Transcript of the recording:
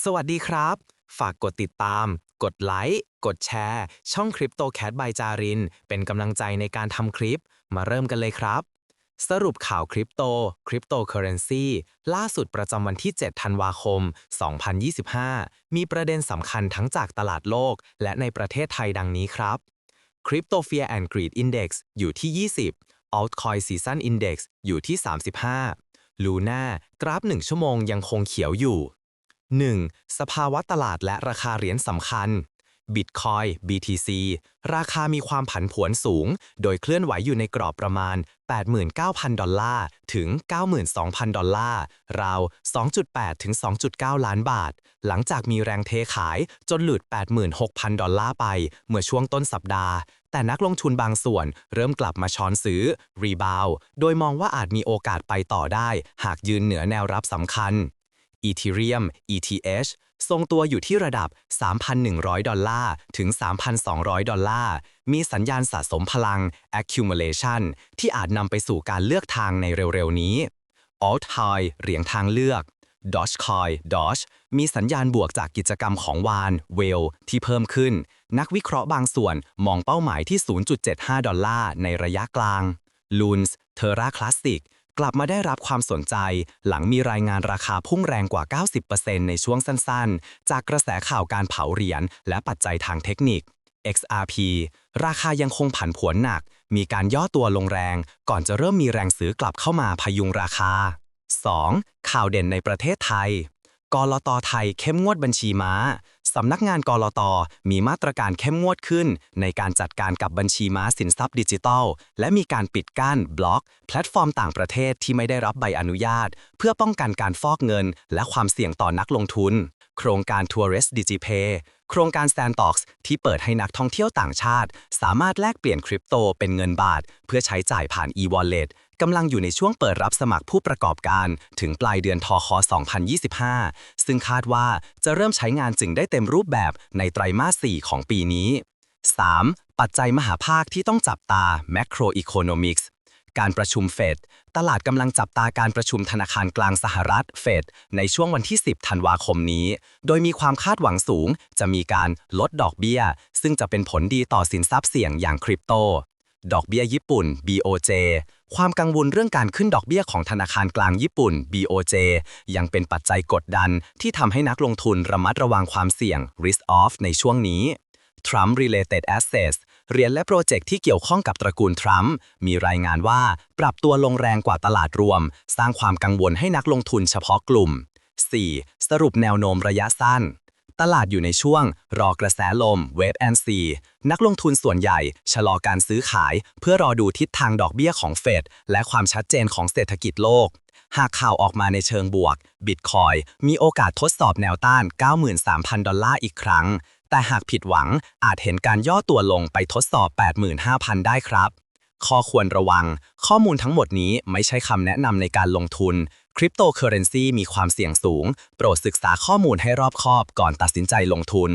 สวัสดีครับ ฝากกดติดตาม กดไลค์ กดแชร์ ช่องคริปโตแคทบายจาริน เป็นกำลังใจในการทำคลิป มาเริ่มกันเลยครับ สรุปข่าวคริปโต คริปโตเคอเรนซีล่าสุดประจำวันที่ 7 ธันวาคม 2025 มีประเด็นสำคัญทั้งจากตลาดโลก และในประเทศไทยดังนี้ครับ Crypto Fear and Greed Index อยู่ที่ 20 Altcoin Season Index อยู่ที่ 35 Luna กราฟ 1 ชั่วโมงยังคงเขียวอยู่ 1. สภาวะตลาดและราคาเหรียญสำคัญ Bitcoin BTC ราคามีความผันผวนสูง โดยเคลื่อนไหวอยู่ในกรอบประมาณ 89,000 ดอลลาร์ ถึง 92,000 ดอลลาร์ ราว 2.8 ถึง 2.9 ล้านบาท หลังจากมีแรงเทขายจนหลุด 86,000 ดอลลาร์ไป เมื่อช่วงต้นสัปดาห์ แต่นักลงทุนบางส่วนเริ่มกลับมาช้อนซื้อ รีบาว โดยมองว่าอาจมีโอกาสไปต่อได้ หากยืนเหนือแนวรับสำคัญ Ethereum ETH ทรงตัวอยู่ที่ระดับ 3,100 ดอลลาร์ถึง 3,200 ดอลลาร์ มีสัญญาณสะสมพลัง accumulation ที่อาจนำไปสู่การเลือกทางในเร็วๆ นี้ Altcoin เหรียญทางเลือก Dogecoin Doge มีสัญญาณบวกจากกิจกรรมของวาน w e l ที่เพิ่มขึ้น นักวิเคราะห์บางส่วนมองเป้าหมายที่ 0.75 ดอลลาร์ในระยะกลาง Loons Terra Classic กลับมาได้รับความสนใจ หลังมีรายงานราคาพุ่งแรงกว่า 90%ในช่วงสั้นๆ จากกระแสข่าวการเผาเหรียญและปัจจัยทางเทคนิค XRP ราคายังคงผันผวนหนัก มีการย่อตัวลงแรง ก่อนจะเริ่มมีแรงซื้อกลับเข้ามาพยุงราคา 2. ข่าวเด่นในประเทศไทยกลตไทยเข้มงวดบัญชีม้า สำนักงานกรลตมีมาตรการเข้มงวดขึ้น ในการจัดการกับบัญชีม้าสินทรัพย์ดิจิทัล และมีการปิดกั้น บล็อก แพลตฟอร์มต่างประเทศที่ไม่ได้รับใบอนุญาต เพื่อป้องกันการฟอกเงิน และความเสี่ยงต่อนักลงทุน โครงการ Tourist DigiPay โครงการ Sandbox ที่เปิดให้นักท่องเที่ยวต่างชาติ สามารถแลกเปลี่ยนคริปโตเป็นเงินบาท เพื่อใช้จ่ายผ่าน e-wallet กำลังอยู่ในช่วงเปิดรับสมัครผู้ประกอบการ ถึงปลายเดือนทค2025 ซึ่งคาดว่าจะเริ่มใช้งานจึงได้เต็มรูปแบบในไตรมาส 4 ของปีนี้ 3. ปัจจัยมหาภาคที่ต้องจับตา Macroeconomics การประชุมเฟดตลาดกำลังจับตาการประชุมธนาคารกลางสหรัฐเฟดในช่วงวันที่ 10 ธันวาคมนี้ โดยมีความคาดหวังสูง จะมีการลดดอกเบี้ย ซึ่งจะเป็นผลดีต่อสินทรัพย์เสี่ยงอย่างคริปโต ดอกเบี้ยญี่ปุ่น BOJ ความกังวลเรื่องการขึ้นดอกเบี้ยของธนาคารกลางญี่ปุ่น BOJ ยังเป็นปัจจัยกดดันที่ทำให้นักลงทุนระมัดระวังความเสี่ยง risk off ในช่วงนี้ Trump related assets เหรียญและโปรเจกต์ที่เกี่ยวข้องกับตระกูลทรัมป์มีรายงานว่าปรับตัวลงแรงกว่าตลาดรวม สร้างความกังวลให้นักลงทุนเฉพาะกลุ่ม 4. สรุปแนวโน้มระยะสั้น ตลาดอยู่ในช่วง รอกระแสลมเวฟแอนซีนักลงทุนส่วนใหญ่ ชะลอการซื้อขาย เพื่อรอดูทิศทางดอกเบี้ยของเฟดและความชัดเจนของเศรษฐกิจโลก หากข่าวออกมาในเชิงบวก บิตคอยมีโอกาสทดสอบแนวต้าน 93,000 ดอลลาร์อีกครั้ง แต่หากผิดหวังอาจเห็นการย่อตัวลงไปทดสอบ 85,000 ได้ครับ ข้อควรระวัง ข้อมูลทั้งหมดนี้ไม่ใช่คำแนะนำในการลงทุน คริปโตเคอเรนซีมีความเสี่ยงสูง โปรดศึกษาข้อมูลให้รอบคอบก่อนตัดสินใจลงทุน